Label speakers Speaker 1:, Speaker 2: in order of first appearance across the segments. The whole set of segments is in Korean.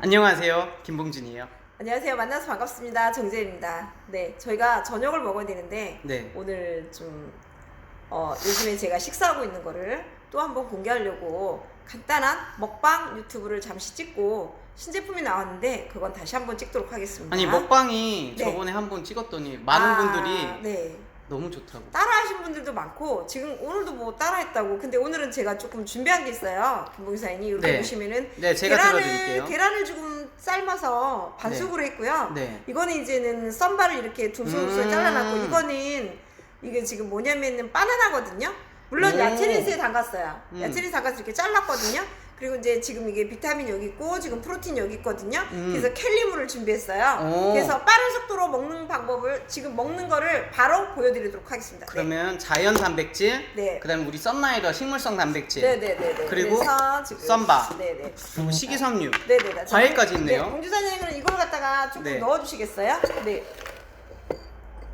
Speaker 1: 안녕하세요. 김봉준이에요.
Speaker 2: 안녕하세요. 만나서 반갑습니다. 정재입니다. 네, 저희가 저녁을 먹어야 되는데
Speaker 1: 네.
Speaker 2: 오늘 좀 어, 요즘에 제가 식사하고 있는 거를 또 한번 공개하려고 간단한 먹방 유튜브를 잠시 찍고 신제품이 나왔는데 그건 다시 한번 찍도록 하겠습니다.
Speaker 1: 아니 먹방이
Speaker 2: 네.
Speaker 1: 저번에 한 번 찍었더니 많은
Speaker 2: 아,
Speaker 1: 분들이
Speaker 2: 네.
Speaker 1: 너무 좋다고.
Speaker 2: 따라하신 분들도 많고 지금 오늘도 뭐 따라했다고 근데 오늘은 제가 조금 준비한 게 있어요 김봉사인이 이렇게
Speaker 1: 네.
Speaker 2: 보시면은
Speaker 1: 네, 제가
Speaker 2: 계란을
Speaker 1: 들어드릴게요.
Speaker 2: 계란을 조금 삶아서 반숙으로 했고요
Speaker 1: 네.
Speaker 2: 이거는 이제는 썬바를 이렇게 둥실둥실
Speaker 1: 음.
Speaker 2: 잘라놨고 이거는 이게 지금 뭐냐면은 바나나거든요 물론
Speaker 1: 오.
Speaker 2: 야채 린스에 담갔어요
Speaker 1: 음.
Speaker 2: 야채 린스 담가서 이렇게 잘랐거든요 그리고 이제 지금 이게 비타민 여기 있고 지금 프로틴 여기 있거든요
Speaker 1: 음.
Speaker 2: 그래서 캘리물을 준비했어요
Speaker 1: 오.
Speaker 2: 그래서 빠른 속도로 먹는 방법을 지금 먹는 거를 바로 보여드리도록 하겠습니다 네.
Speaker 1: 그러면 자연 단백질,
Speaker 2: 네.
Speaker 1: 그다음에 우리 썬라이더 식물성 단백질,
Speaker 2: 네네네네.
Speaker 1: 그리고
Speaker 2: 그래서 지금
Speaker 1: 썬바.
Speaker 2: 네네.
Speaker 1: 그리고 식이섬유.
Speaker 2: 네네.
Speaker 1: 과일까지 있네요.
Speaker 2: 네, 공주사님은 이걸 갖다가 조금
Speaker 1: 네.
Speaker 2: 넣어주시겠어요? 네.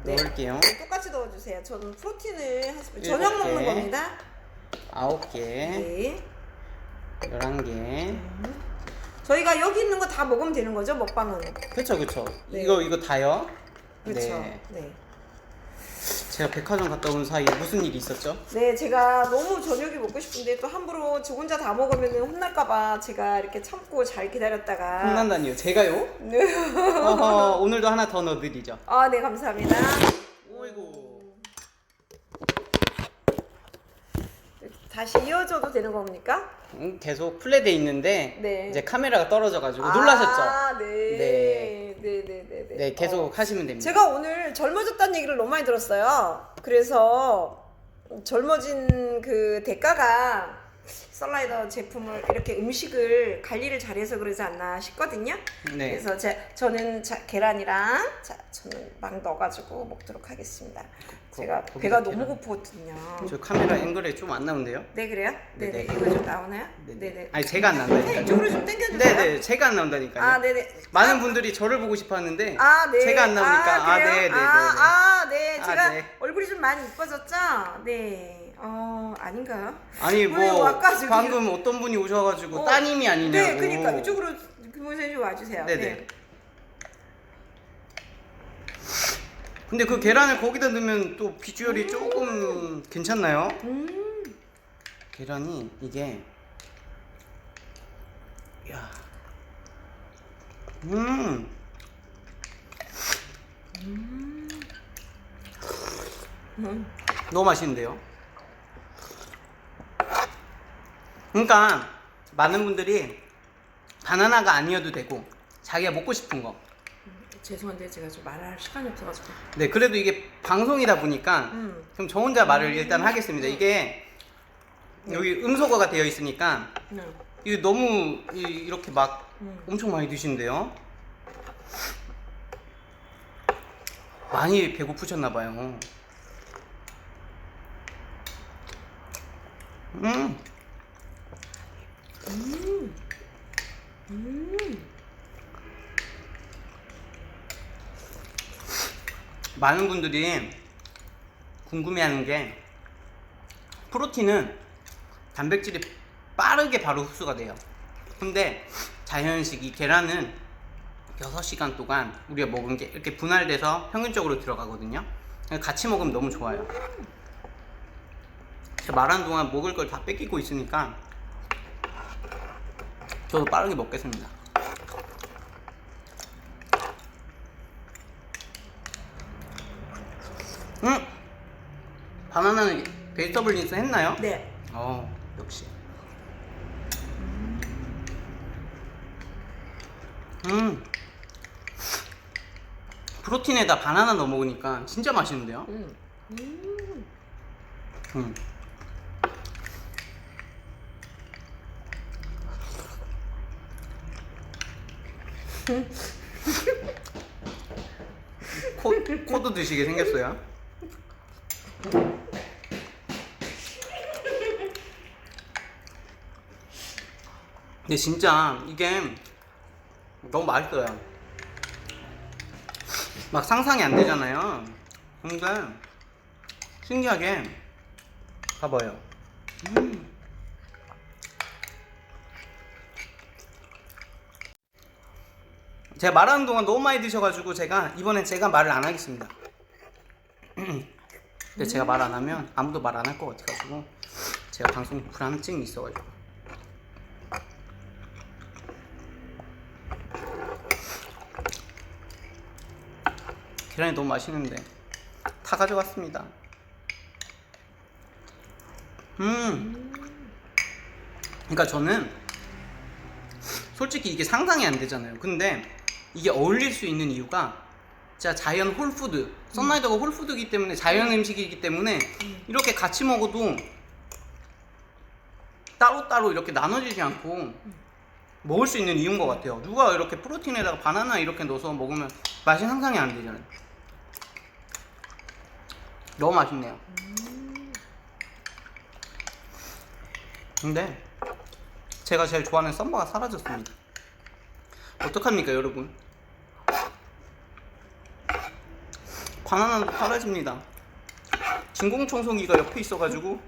Speaker 2: 네.
Speaker 1: 넣을게요.
Speaker 2: 똑같이 넣어주세요. 저는 프로틴을 한 스푼
Speaker 1: 일곱
Speaker 2: 저녁 먹는
Speaker 1: 개.
Speaker 2: 겁니다.
Speaker 1: 아홉 개,
Speaker 2: 네.
Speaker 1: 열한 개.
Speaker 2: 저희가 여기 있는 거 다 먹으면 되는 거죠 먹방은.
Speaker 1: 그렇죠, 그렇죠.
Speaker 2: 네.
Speaker 1: 이거 이거 다요.
Speaker 2: 그렇죠.
Speaker 1: 네.
Speaker 2: 네.
Speaker 1: 제가 백화점 갔다 온 사이에 무슨 일이 있었죠?
Speaker 2: 네, 제가 너무 저녁이 먹고 싶은데 또 함부로 저 혼자 다 먹으면 혼날까봐 제가 이렇게 참고 잘 기다렸다가.
Speaker 1: 혼난다니요. 제가요?
Speaker 2: 네.
Speaker 1: 어허, 오늘도 하나 더 넣어드리죠.
Speaker 2: 아, 네, 감사합니다.
Speaker 1: 오이고.
Speaker 2: 다시 이어져도 되는 겁니까?
Speaker 1: 음, 계속 플레이돼 있는데
Speaker 2: 네.
Speaker 1: 이제 카메라가 떨어져가지고 놀라셨죠?
Speaker 2: 아, 네.
Speaker 1: 네.
Speaker 2: 네, 네, 네, 네.
Speaker 1: 네, 계속
Speaker 2: 어,
Speaker 1: 하시면 됩니다.
Speaker 2: 제가 오늘 젊어졌다는 얘기를 너무 많이 들었어요. 그래서 젊어진 그 대가가 썰라이더 제품을 이렇게 음식을 관리를 잘해서 그러지 않나 싶거든요.
Speaker 1: 네.
Speaker 2: 그래서 제, 저는 자, 계란이랑 자, 저는 막 넣어가지고 먹도록 하겠습니다. 제가
Speaker 1: 거기다
Speaker 2: 배가
Speaker 1: 계란.
Speaker 2: 너무 고팠거든요.
Speaker 1: 저 카메라 앵글에 좀 안 나온대요?
Speaker 2: 네 그래요?
Speaker 1: 네,
Speaker 2: 네 네
Speaker 1: 네.
Speaker 2: 이거 좀 나오나요?
Speaker 1: 네네.
Speaker 2: 네네.
Speaker 1: 아니 제가 안
Speaker 2: 선생님
Speaker 1: 나온다니까요.
Speaker 2: 이쪽으로 좀 당겨주세요.
Speaker 1: 네네, 제가 안 나온다니까요.
Speaker 2: 아 네네.
Speaker 1: 많은
Speaker 2: 아,
Speaker 1: 분들이 저를 보고 싶어 하는데
Speaker 2: 아, 네.
Speaker 1: 제가 안 나오니까
Speaker 2: 아,
Speaker 1: 아,
Speaker 2: 그래요?
Speaker 1: 네, 네, 네.
Speaker 2: 아, 아, 네.
Speaker 1: 아,
Speaker 2: 제가
Speaker 1: 네.
Speaker 2: 얼굴이 좀 많이 이뻐졌죠? 네. 어, 아닌가요?
Speaker 1: 아니? 뭐
Speaker 2: 아까 저기-
Speaker 1: 방금 어떤 분이 오셔가지고
Speaker 2: 어,
Speaker 1: 따님이 아니냐고.
Speaker 2: 네, 그러니까 이쪽으로 김호선 좀 와주세요.
Speaker 1: 네네.
Speaker 2: 네.
Speaker 1: 근데 그 계란을 거기다 넣으면 또 비주얼이 조금 괜찮나요?
Speaker 2: 음,
Speaker 1: 계란이 이게 야. 음.
Speaker 2: 음.
Speaker 1: 너무 맛있는데요? 그러니까 많은 분들이 바나나가 아니어도 되고 자기가 먹고 싶은 거.
Speaker 2: 죄송한데 제가 좀 말할 시간이 없어가지고.
Speaker 1: 네, 그래도 이게 방송이다 보니까
Speaker 2: 음.
Speaker 1: 그럼 저 혼자 말을 일단 하겠습니다. 이게 여기 음소거가 되어 있으니까
Speaker 2: 네.
Speaker 1: 이게 너무 이- 이렇게 막
Speaker 2: 음.
Speaker 1: 엄청 많이 드시는데요. 많이 배고프셨나 봐요. 음. 많은 분들이 궁금해하는 게 프로틴은 단백질이 빠르게 바로 흡수가 돼요. 근데 자연식 이 계란은 6시간 동안 우리가 먹은 게 이렇게 분할돼서 평균적으로 들어가거든요. 같이 먹으면 너무 좋아요. 제가 말하는 동안 먹을 걸 다 뺏기고 있으니까 저도 빠르게 먹겠습니다. 음! 바나나는 베이터블 린스 했나요?
Speaker 2: 네.
Speaker 1: 어, 역시. 음. 프로틴에다 바나나 넣어 먹으니까 진짜 맛있는데요?
Speaker 2: 음. 음.
Speaker 1: 음. 코, 코도 드시게 생겼어요? 근데 진짜 이게 너무 맛있어요. 막 상상이 안 되잖아요. 근데 신기하게 봐봐요. 음. 제가 말하는 동안 너무 많이 드셔가지고 제가 이번엔 제가 말을 안 하겠습니다. 근데 제가 말 안 하면 아무도 말 안 할 것 같아가지고 제가 방송 불안증이 있어가지고. 계란이 너무 맛있는데 다 가져갔습니다. 음. 그러니까 저는 솔직히 이게 상상이 안 되잖아요. 근데 이게 어울릴 수 있는 이유가 진짜 자연 홀푸드. 썬라이더가 홀푸드이기 때문에 자연 음식이기 때문에 이렇게 같이 먹어도 따로따로 이렇게 나눠지지 않고 먹을 수 있는 이유인 것 같아요. 누가 이렇게 프로틴에다가 바나나 이렇게 넣어서 먹으면 맛이 상상이 안 되잖아요. 너무 맛있네요. 근데 제가 제일 좋아하는 썸바가 사라졌습니다. 어떡합니까, 여러분? 바나나도 사라집니다. 진공청소기가 옆에 있어가지고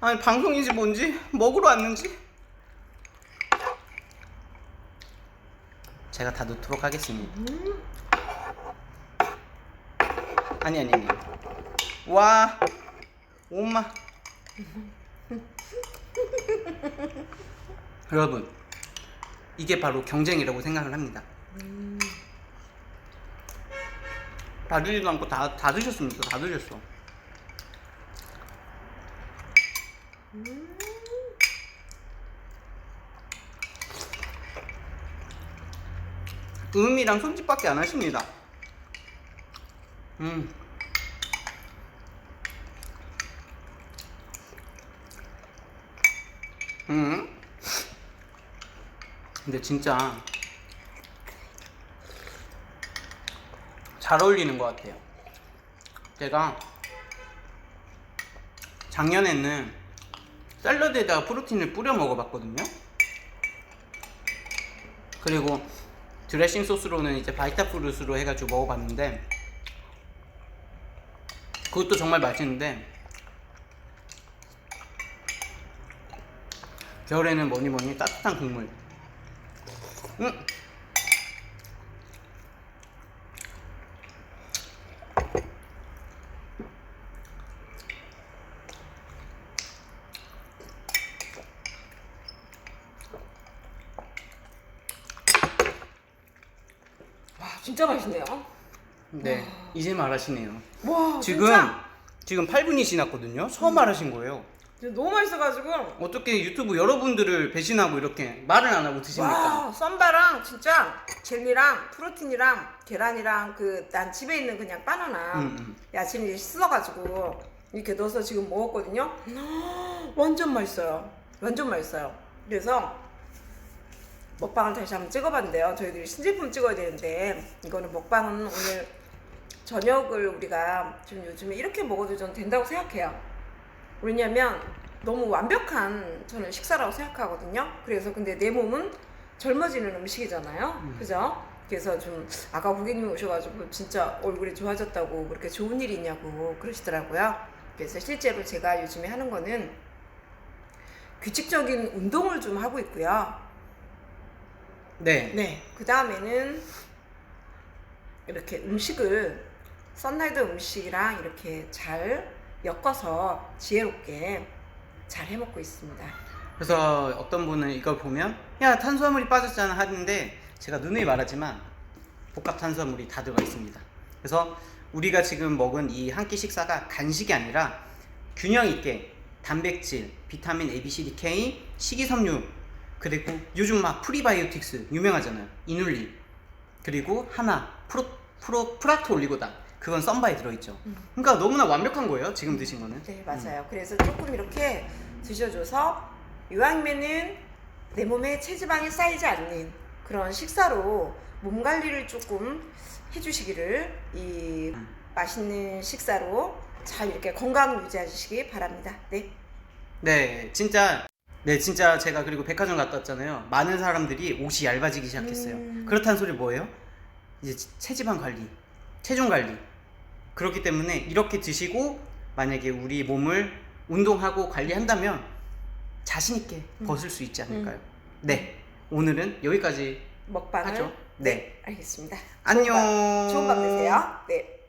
Speaker 1: 아니 방송인지 뭔지 먹으러 왔는지 제가 다 넣도록 하겠습니다. 아니 아니 아니. 와 엄마 여러분 이게 바로 경쟁이라고 생각을 합니다. 다 드지도 않고 다, 다 드셨습니까? 다 드셨어. 음이랑 손짓밖에 안 하십니다. 음. 음. 근데 진짜 잘 어울리는 것 같아요. 제가 작년에는 샐러드에다가 프로틴을 뿌려 먹어봤거든요. 그리고 드레싱 소스로는 이제 바이타 프루스로 해가지고 먹어봤는데 그것도 정말 맛있는데 겨울에는 뭐니 뭐니 따뜻한 국물. 음.
Speaker 2: 와 진짜 맛있네요.
Speaker 1: 네, 이제 말하시네요.
Speaker 2: 와
Speaker 1: 지금
Speaker 2: 진짜,
Speaker 1: 지금 8분이 지났거든요. 처음 말하신 거예요.
Speaker 2: 너무 맛있어가지고
Speaker 1: 어떻게 유튜브 여러분들을 배신하고 이렇게 말을 안 하고 드십니까?
Speaker 2: 와 썸바랑 진짜 젤리랑 프로틴이랑 계란이랑 그 난 집에 있는 그냥 바나나
Speaker 1: 음, 음.
Speaker 2: 야채를 씻어가지고 이렇게 넣어서 지금 먹었거든요. 완전 맛있어요. 완전 맛있어요. 그래서 먹방을 다시 한번 찍어봤는데요. 저희들이 신제품 찍어야 되는데 이거는 먹방은 오늘 저녁을 우리가 좀 요즘에 이렇게 먹어도 전 된다고 생각해요. 왜냐면 너무 완벽한 저는 식사라고 생각하거든요. 그래서 근데 내 몸은 젊어지는 음식이잖아요. 그죠? 그래서 좀 아까 고객님이 오셔가지고 진짜 얼굴이 좋아졌다고 그렇게 좋은 일이 있냐고 그러시더라고요. 그래서 실제로 제가 요즘에 하는 거는 규칙적인 운동을 좀 하고 있고요.
Speaker 1: 네.
Speaker 2: 네. 그 다음에는 이렇게 음식을 썬라이드 음식이랑 이렇게 잘 엮어서 지혜롭게 잘 해먹고 있습니다.
Speaker 1: 그래서 어떤 분은 이걸 보면 야 탄수화물이 빠졌잖아 하는데 제가 누누이 말하지만 복합 탄수화물이 다 들어가 있습니다. 그래서 우리가 지금 먹은 이 한 끼 식사가 간식이 아니라 균형 있게 단백질, 비타민 A, B, C, D, K, 식이섬유 그리고 요즘 막 프리바이오틱스 유명하잖아요. 이눌린 그리고 하나 프로 프로 프락토 올리고당 그건 썬바에 들어있죠. 그러니까 너무나 완벽한 거예요. 지금 드신 거는.
Speaker 2: 네, 맞아요. 그래서 조금 이렇게 드셔줘서 이왕이면은 내 몸에 체지방이 쌓이지 않는 그런 식사로 몸 관리를 조금 해주시기를 이 맛있는 식사로 잘 이렇게 건강 유지하시기 바랍니다. 네.
Speaker 1: 네, 진짜 네, 진짜 제가 그리고 백화점 갔다 왔잖아요. 많은 사람들이 옷이 얇아지기 시작했어요.
Speaker 2: 음.
Speaker 1: 그렇다는 소리 뭐예요? 이제 체- 체지방 관리, 체중 관리. 그렇기 때문에 이렇게 드시고 만약에 우리 몸을 운동하고 관리한다면 자신 있게
Speaker 2: 음.
Speaker 1: 벗을 수 있지 않을까요? 네, 오늘은 여기까지
Speaker 2: 먹방을
Speaker 1: 하죠. 네,
Speaker 2: 알겠습니다.
Speaker 1: 안녕.
Speaker 2: 좋은 밤 되세요. 네.